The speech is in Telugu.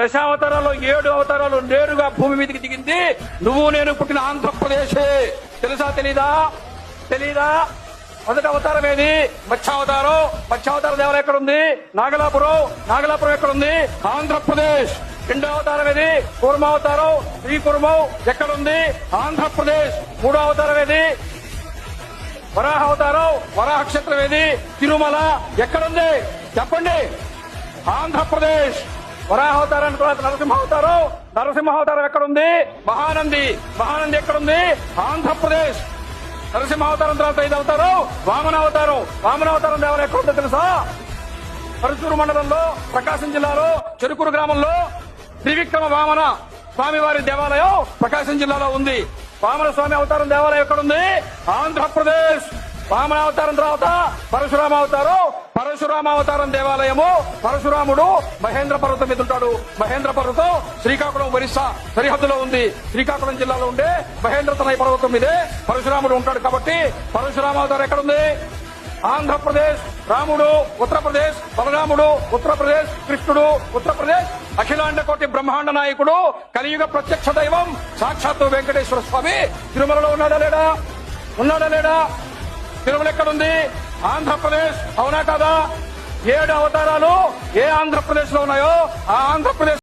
దశావతారాలు ఏడు అవతారాలు నేరుగా భూమి మీదకి దిగింది. నువ్వు నేను పుట్టిన ఆంధ్రప్రదేశే. తెలుసా తెలీదా? తెలీదా? మొదటి అవతారం ఏది? మత్స్యావతారం. మత్స్యావతార దేవాలయం ఎక్కడ ఉంది నాగలాపురం. నాగలాపురం ఎక్కడ ఉంది ఆంధ్రప్రదేశ్. రెండో అవతారం ఏది? కూర్మావతారం. శ్రీ కుర్మం ఎక్కడ ఉంది ఆంధ్రప్రదేశ్. మూడో అవతారం ఏది? వరాహ అవతారం. వరాహ క్షేత్రం ఏది? తిరుమల. ఎక్కడుంది? చెప్పండి. ఆంధ్రప్రదేశ్. వరాహ అవతారం తర్వాత నరసింహ అవతారం నరసింహ అవతారం ఎక్కడుంది? మహానంది. మహానంది ఎక్కడుంది? ఆంధ్రప్రదేశ్. నరసింహ అవతారం తర్వాత ఐదు అవతారం వామన అవతారం వామన అవతారం దేవాలయం ఎక్కడుందో తెలుసా? పరుచూరు మండలంలో ప్రకాశం జిల్లాలో చెరుకూరు గ్రామంలో త్రివిక్రమ వామన స్వామివారి దేవాలయం ప్రకాశం జిల్లాలో ఉంది. వామన స్వామి అవతారం దేవాలయం ఎక్కడుంది? ఆంధ్రప్రదేశ్. వామన అవతారం తర్వాత పరశురామ అవతారం పరశురామ అవతారం దేవాలయము. పరశురాముడు మహేంద్ర పర్వతం మీద ఉంటాడు. మహేంద్ర పర్వతం శ్రీకాకుళం ఒరిస్సా సరిహద్దులో ఉంది. శ్రీకాకుళం జిల్లాలో ఉండే మహేంద్ర తనయ పర్వతం మీదే పరశురాముడు ఉంటాడు కాబట్టి పరశురామ అవతారం ఎక్కడుంది? ఆంధ్రప్రదేశ్. రాముడు ఉత్తరప్రదేశ్. బలరాముడు ఉత్తరప్రదేశ్. కృష్ణుడు ఉత్తరప్రదేశ్. అఖిలాండ కోటి బ్రహ్మాండ నాయకుడు కలియుగ ప్రత్యక్ష దైవం సాక్షాత్తు వెంకటేశ్వర స్వామి. తిరుమలలో ఉన్నాడా లేడా? ఉన్నాడా లేడా? తిరుమల ఎక్కడుంది? ఆంధ్రప్రదేశ్ అవునా కదా? ఏడు అవతారాలు ఏ ఆంధ్రప్రదేశ్లో ఉన్నాయో ఆ ఆంధ్రప్రదేశ్